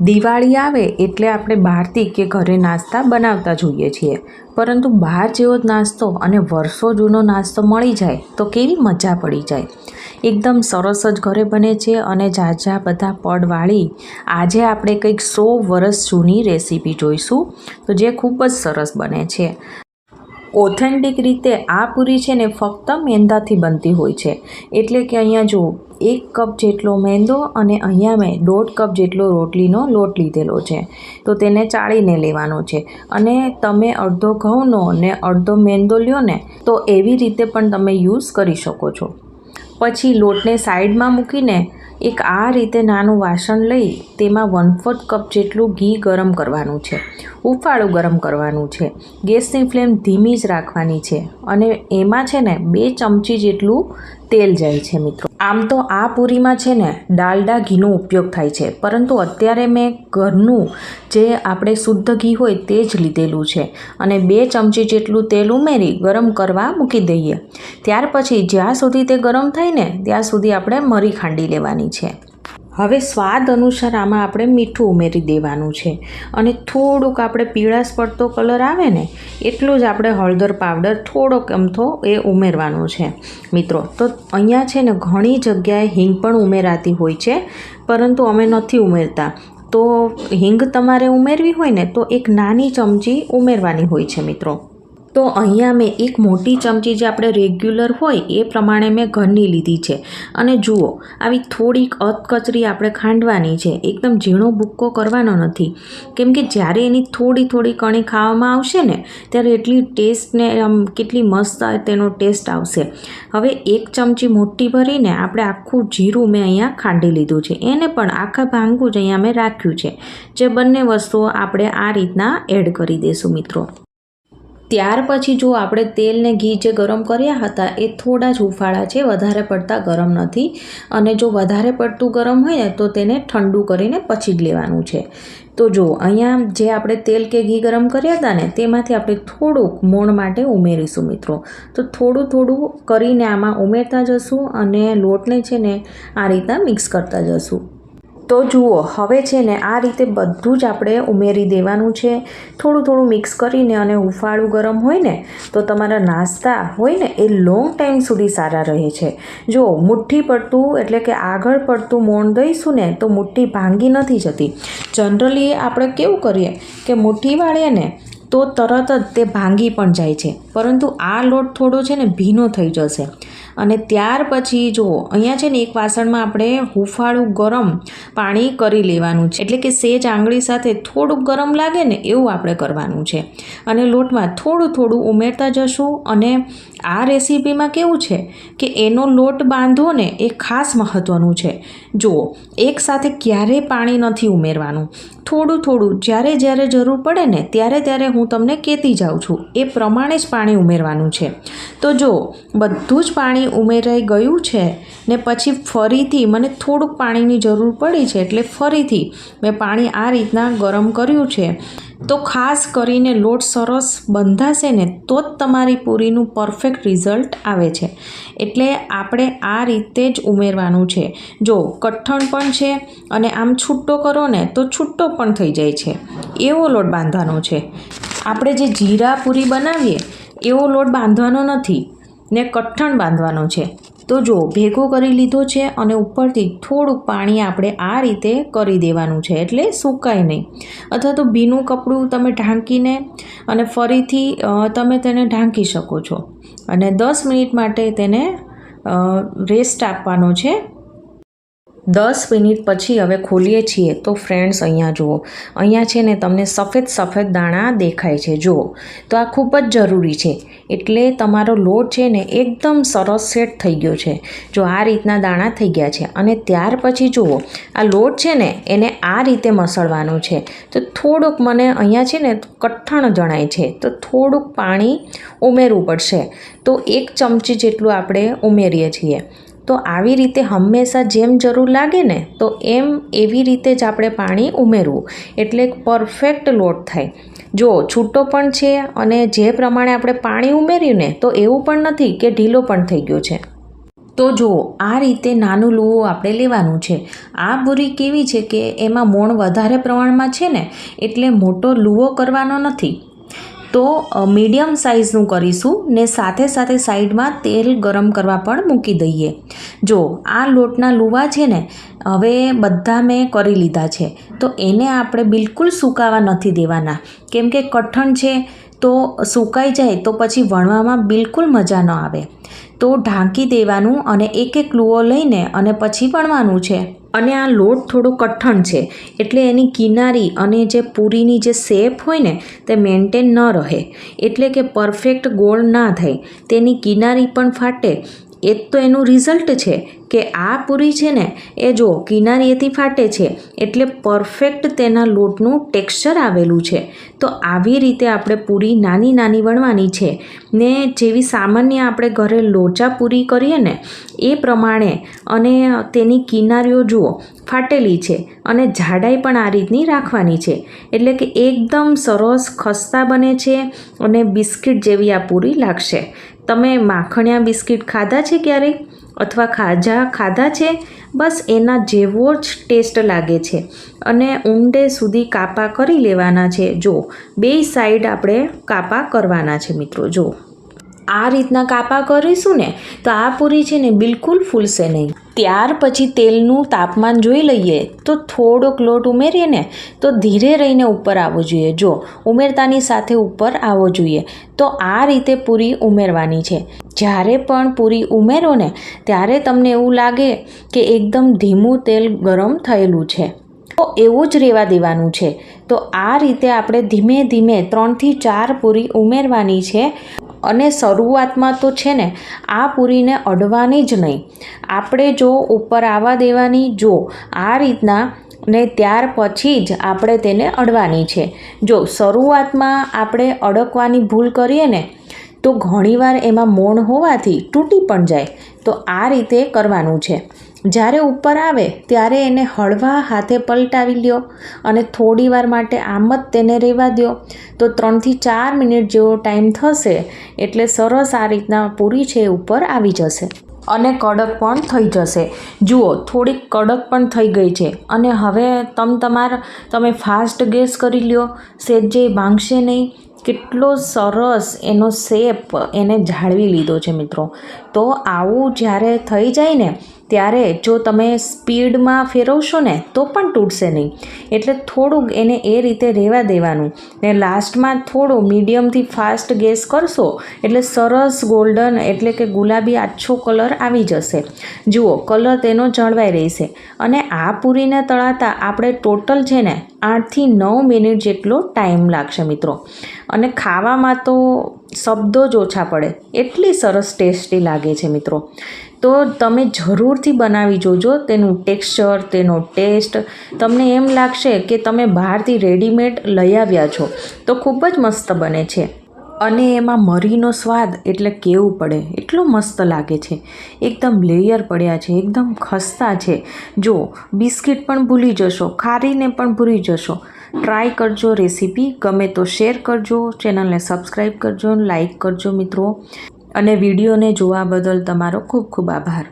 દિવાળી આવે એટલે આપણે બહારથી કે ઘરે નાસ્તા બનાવતા જોઈએ છીએ. પરંતુ બહાર જેવો જ નાસ્તો અને વર્ષો જૂનો નાસ્તો મળી જાય તો કેવી મજા પડી જાય. એકદમ સરસ જ ઘરે બને છે અને ઝાઝા બધા પડવાળી આજે આપણે કંઈક સો વર્ષ જૂની રેસીપી જોઈશું, તો જે ખૂબ જ સરસ બને છે. ઓથેન્ટિક રીતે આ પૂરી છે ને ફક્ત મેંદાથી બનતી હોય છે. એટલે કે અહીંયા જુઓ, એક કપ જેટલો મેંદો અને અહીંયા મેં દોઢ કપ જેટલો રોટલીનો લોટ લીધેલો છે. તો તેને ચાળીને લેવાનો છે. અને તમે અડધો ઘઉંનો ને અડધો મેંદો લ્યો ને, તો એવી રીતે પણ તમે યુઝ કરી શકો છો. પછી લોટને સાઈડમાં મૂકીને એક આ રીતે નાનું વાસણ લઈ તેમાં વન ફોર્થ કપ જેટલું ઘી ગરમ કરવાનું છે. ઉફાળું ગરમ કરવાનું છે. ગેસની ફ્લેમ ધીમી જ રાખવાની છે અને એમાં છે ને બે ચમચી જેટલું તેલ જાય છે મિત્રો. આમ તો આ પૂરીમાં છે ને ડાલડા ઘીનો ઉપયોગ થાય છે. પરંતુ અત્યારે મેં ઘરનું જે આપણે શુદ્ધ ઘી હોય તે જ લીધેલું છે. અને બે ચમચી જેટલું તેલ ઉમેરી ગરમ કરવા મૂકી દઈએ. ત્યાર પછી જ્યાં સુધી તે ગરમ થાય ને, ત્યાં સુધી આપણે મરી ખાંડી લેવાની છે. હવે સ્વાદ અનુસાર આમાં આપણે મીઠું ઉમેરી દેવાનું છે. અને થોડુંક આપણે પીળાશ પડતો કલર આવે ને, એટલું જ આપણે હળદર પાવડર થોડોક અમથો એ ઉમેરવાનો છે. મિત્રો, તો અહીંયા છે ને ઘણી જગ્યાએ હિંગ પણ ઉમેરાતી હોય છે, પરંતુ અમે નથી ઉમેરતા. તો હિંગ તમારે ઉમેરવી હોય ને, તો એક નાની ચમચી ઉમેરવાની હોય છે, મિત્રો. તો અહીંયા મેં એક મોટી ચમચી જે આપણે રેગ્યુલર હોય એ પ્રમાણે મેં ઘરની લીધી છે. અને જુઓ, આવી થોડીક અધકચરી આપણે ખાંડવાની છે. એકદમ ઝીણો ભૂક્કો કરવાનો નથી. કેમ કે જ્યારે એની થોડી થોડી કણી ખાવામાં આવશે ને, ત્યારે એટલી ટેસ્ટને, આમ કેટલી મસ્ત તેનો ટેસ્ટ આવશે. હવે એક ચમચી મોટી ભરીને આપણે આખું જીરું મેં અહીંયા ખાંડી લીધું છે. એને પણ આખા ભાંગું જ અહીંયા મેં રાખ્યું છે. જે બંને વસ્તુઓ આપણે આ રીતના એડ કરી દઈશું મિત્રો. ત્યાર પછી જો આપણે તેલ ને ઘી જે ગરમ કર્યા હતા એ થોડા જ હુંફાળા છે, વધારે પડતા ગરમ નથી. અને જો વધારે પડતું ગરમ હોય ને તો તેને ઠંડુ કરીને પછી જ લેવાનું છે. તો જો અહીંયા જે આપણે તેલ કે ઘી ગરમ કર્યા હતા ને, તેમાંથી આપણે થોડુંક મોણ માટે ઉમેરીશું મિત્રો. તો થોડું થોડું કરીને આમાં ઉમેરતા જશું અને લોટને છે ને આ રીતના મિક્સ કરતા જશું. તો જુઓ, હવે છે ને આ રીતે બધું જ આપણે ઉમેરી દેવાનું છે. થોડું થોડું મિક્સ કરીને અને હુંફાળું ગરમ હોય ને, તો તમારા નાસ્તા હોય ને, એ લોંગ ટાઈમ સુધી સારા રહે છે. જો મુઠ્ઠી પડતું, એટલે કે આગળ પડતું મોણ દઈશું ને, તો મુઠ્ઠી ભાંગી નથી જતી. જનરલી આપણે કેવું કરીએ કે મુઠ્ઠી વાળીએ ને, તો તરત જ તે ભાંગી પણ જાય છે. પરંતુ આ લોટ થોડો છે ને ભીનો થઈ જશે. અને ત્યાર પછી જુઓ, અહીંયા છે ને એક વાસણમાં આપણે હુંફાળું ગરમ પાણી કરી લેવાનું છે. એટલે કે સેજ આંગળી સાથે થોડુંક ગરમ લાગે ને એવું આપણે કરવાનું છે. અને લોટમાં થોડું થોડું ઉમેરતા જશું અને આ રેસીપીમાં કેવું છે કે એનો લોટ બાંધવો ને એ ખાસ મહત્ત્વનું છે. જુઓ એકસાથે ક્યારેય પાણી નથી ઉમેરવાનું. થોડું થોડું જ્યારે જ્યારે જરૂર પડે ને ત્યારે ત્યારે હું તમને કહેતી જાઉં છું, એ પ્રમાણે જ પાણી ઉમેરવાનું છે. તો જો બધું જ પાણી ઉમેરાઈ ગયું છે ને પછી ફરીથી મને થોડુંક પાણીની જરૂર પડી છે એટલે ફરીથી મેં પાણી આ રીતના ગરમ કર્યું છે. તો ખાસ કરીને લોટ સરસ બંધાશે ને તો જ તમારી પૂરીનું પરફેક્ટ રિઝલ્ટ આવે છે. એટલે આપણે આ રીતે જ ઉમેરવાનું છે. જો કઠણ પણ છે અને આમ છૂટો કરો ને તો છૂટો પણ થઈ જાય છે. એવો લોટ બાંધવાનો છે. આપણે જે જીરા પૂરી બનાવીએ એવો લોટ બાંધવાનો નથી. ને કઠણ બાંધવાનો છે. તો જો ભેગો કરી લીધો છે અને ઉપરથી થોડુંક પાણી આપણે આ રીતે કરી દેવાનું છે, એટલે સુકાય નહીં. અથવા તો ભીનું કપડું તમે ઢાંકીને અને ફરીથી તમે તેને ઢાંકી શકો છો. અને દસ મિનિટ માટે તેને રેસ્ટ આપવાનો છે. દસ મિનિટ પછી હવે ખોલીએ છીએ, તો ફ્રેન્ડ્સ અહીંયા જુઓ. અહીંયા છે ને તમને સફેદ સફેદ દાણા દેખાય છે, જુઓ. તો આ ખૂબ જ જરૂરી છે. એટલે તમારો લોટ છે ને એકદમ સરસ સેટ થઈ ગયો છે. જો આ રીતના દાણા થઈ ગયા છે. અને ત્યાર પછી જુઓ, આ લોટ છે ને એને આ રીતે મસળવાનો છે. તો થોડુંક મને અહીંયા છે ને કઠણ જણાય છે. તો થોડુંક પાણી ઉમેરવું પડશે. તો એક ચમચી જેટલું આપણે ઉમેરીએ છીએ. તો આવી રીતે હંમેશા જેમ જરૂર લાગે ને, તો એમ એવી રીતે જ આપણે પાણી ઉમેરવું. એટલે પરફેક્ટ લોટ થાય. જો છૂટો પણ છે અને જે પ્રમાણે આપણે પાણી ઉમેર્યું ને, તો એવું પણ નથી કે ઢીલો પણ થઈ ગયો છે. તો જુઓ આ રીતે નાનું લુવું આપણે લેવાનું છે. આ બુરી કેવી છે કે એમાં મોણ વધારે પ્રમાણમાં છે ને, એટલે મોટો લુવો કરવાનો નથી. તો મીડિયમ સાઇઝનું કરીશું ને સાથે સાથે સાઈડમાં તેલ ગરમ કરવા પણ મૂકી દઈએ. જો, આ લોટના લુવા છે ને, હવે બધા મેં કરી લીધા છે. તો એને આપણે બિલકુલ સુકાવા નથી દેવાના. કેમ કે કઠણ છે, તો સુકાઈ જાય તો પછી વણવામાં બિલકુલ મજા ન આવે. તો ઢાંકી દેવાનું અને એક એક લૂઓ લઈને અને પછી વણવાનું છે. અને આ લોટ થોડો કઠણ છે, એટલે એની કિનારી અને જે પૂરીની જે શેપ હોય ને, તે મેન્ટેન ન રહે. એટલે કે પરફેક્ટ ગોળ ના થાય. તેની કિનારી પણ ફાટે એ જ તો એનું રિઝલ્ટ છે કે આ પૂરી છે ને, એ જો કિનારીએથી ફાટે છે, એટલે પરફેક્ટ તેના લોટનું ટેક્સચર આવેલું છે. તો આવી રીતે આપણે પૂરી નાની નાની વણવાની છે. ને જેવી સામાન્ય આપણે ઘરે લોચા પૂરી કરીએ ને, એ પ્રમાણે અને તેની કિનારીઓ જુઓ, ફાટેલી છે અને જાડાઈ પણ આ રીતની રાખવાની છે. એટલે કે એકદમ સરસ ખસ્તા બને છે અને બિસ્કિટ જેવી આ પૂરી લાગશે. તમે માખણિયા બિસ્કિટ ખાધા છે ક્યારેય? અથવા ખાજા ખાધા છે? બસ એના જેવો જ ટેસ્ટ લાગે છે. અને ઊંડે સુધી કાપા કરી લેવાના છે. જો, બે સાઈડ આપણે કાપા કરવાના છે મિત્રો, જો. આ રીતના કાપા કરીશું ને, તો આ પૂરી છે ને બિલકુલ ફૂલશે નહીં. ત્યાર પછી તેલનું તાપમાન જોઈ લઈએ, તો થોડોક લોટ ઉમેરીએ ને, તો ધીરે રહીને ઉપર આવવો જોઈએ. જો, ઉમેરતાની સાથે ઉપર આવવો જોઈએ, તો આ રીતે પૂરી ઉમેરવાની છે. જ્યારે પણ પૂરી ઉમેરો ને, ત્યારે તમને એવું લાગે કે એકદમ ધીમું તેલ ગરમ થયેલું છે. તો એવું જ રહેવા દેવાનું છે. તો આ રીતે આપણે ધીમે ધીમે ત્રણથી ચાર પૂરી ઉમેરવાની છે. અને શરૂઆતમાં તો છે ને, આ પૂરીને અડવાની જ નહીં. આપણે જો ઉપર આવવા દેવાની, જો આ રીતના ને ત્યાર પછી જ આપણે તેને અડવાની છે. જો શરૂઆતમાં આપણે અડકવાની ભૂલ કરીએ ને, તો ઘણીવાર એમાં મોણ હોવાથી તૂટી પણ જાય. તો આ રીતે કરવાનું છે. જ્યારે ઉપર આવે, ત્યારે એને હળવા હાથે પલટાવી લ્યો અને થોડી વાર માટે આમ જ તેને રહેવા દો તો ત્રણથી ચાર મિનિટ જેવો ટાઈમ થશે, એટલે સરસ આ રીતના પૂરી છે ઉપર આવી જશે. અને કડક પણ થઈ જશે. જુઓ, થોડીક કડક પણ થઈ ગઈ છે. અને હવે તમ તમાર, તમે ફાસ્ટ ગેસ કરી લ્યો. જે ભાંગશે નહીં. કેટલો સરસ એનો શેપ એને જાળવી લીધો છે મિત્રો. તો આવું જ્યારે થઈ જાય ને, ત્યારે જો તમે સ્પીડમાં ફેરવશો ને, તો પણ તૂટશે નહીં. એટલે થોડુંક એને એ રીતે રહેવા દેવાનું. ને લાસ્ટમાં થોડું મીડિયમથી ફાસ્ટ ગેસ કરશો, એટલે સરસ ગોલ્ડન એટલે કે ગુલાબી આછો કલર આવી જશે. જુઓ, કલર તેનો જળવાઈ રહેશે. અને આ પૂરીને તળાતા આપણે ટોટલ છે ને, આઠથી નવ મિનિટ જેટલો ટાઈમ લાગશે મિત્રો. અને ખાવામાં તો શબ્દો જ ઓછા પડે. એટલી સરસ ટેસ્ટી લાગે છે મિત્રો. તો તમે જરૂરથી બનાવી જોજો તેનું ટેક્સચર, તેનો ટેસ્ટ. તમને એમ લાગશે કે તમે બહારથી રેડીમેડ લઈ આવ્યા છો. તો ખૂબ જ મસ્ત બને છે. અને એમાં મરીનો સ્વાદ એટલે કેવું પડે? એટલો મસ્ત લાગે છે. એકદમ લેયર પડ્યા છે, એકદમ ખસ્તા છે. જો, બિસ્કિટ પણ ભૂલી જશો, ખારીને પણ ભૂલી જશો. ટ્રાય કરજો રેસીપી, ગમે તો શેર કરજો, ચેનલને સબસ્ક્રાઈબ કરજો લાઈક કરજો મિત્રો. અને વિડીયોને જોવા બદલ તમારો ખૂબ ખૂબ આભાર.